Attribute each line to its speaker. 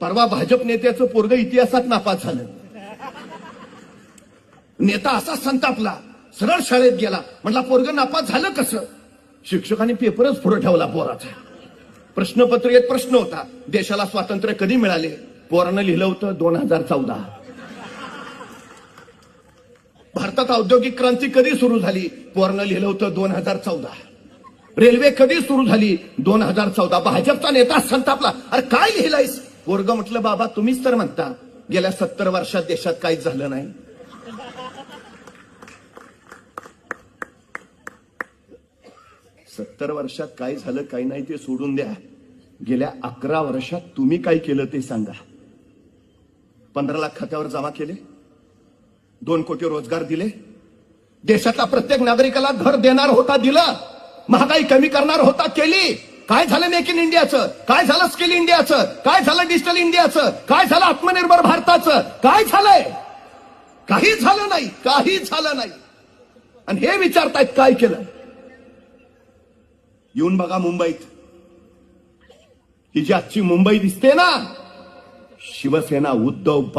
Speaker 1: परवा भाजप नेत्याचं पोरग इतिहासात नापास झालं. नेता असा संतापला सरळ शाळेत गेला. म्हटला पोरग नापास झालं कसं? शिक्षकांनी पेपरच पुढे ठेवला पोराचा. एक प्रश्न होता. देशाला स्वातंत्र्य कधी मिळाले? पोरानं लिहिलं होतं दोन हजार चौदा. भारतात औद्योगिक क्रांती कधी सुरू झाली? पोरानं लिहिलं होतं दोन हजार चौदा. रेल्वे कधी सुरू झाली? दोन हजार चौदा. भाजपचा नेता संतापला. अरे काय लिहिलायस? पोरग म्हटलं बाबा तुम्हीच तर म्हणता गेल्या सत्तर वर्षात देशात काहीच झालं नाही. सत्तर वर्षात काय झालं काही नाही ते सोडून द्या. गेल्या अकरा वर्षात तुम्ही काय केलं ते सांगा. पंधरा लाख खात्यावर जमा केले दोन कोटी रोजगार दिले. देशातल्या प्रत्येक नागरिकाला घर देणार होता दिलं महागाई कमी करणार होता केली. काय झालं मेक इन इंडियाचं? काय झालं स्किल इंडियाचं? काय झालं डिजिटल इंडियाचं? काय झालं आत्मनिर्भर भारताचं? काय झालंय? काही झालं नाही काही झालं नाही. आणि हे विचारतायत काय केलं? येऊन बघा मुंबईत. ही जी आजची मुंबई दिसते ना शिवसेना उद्धव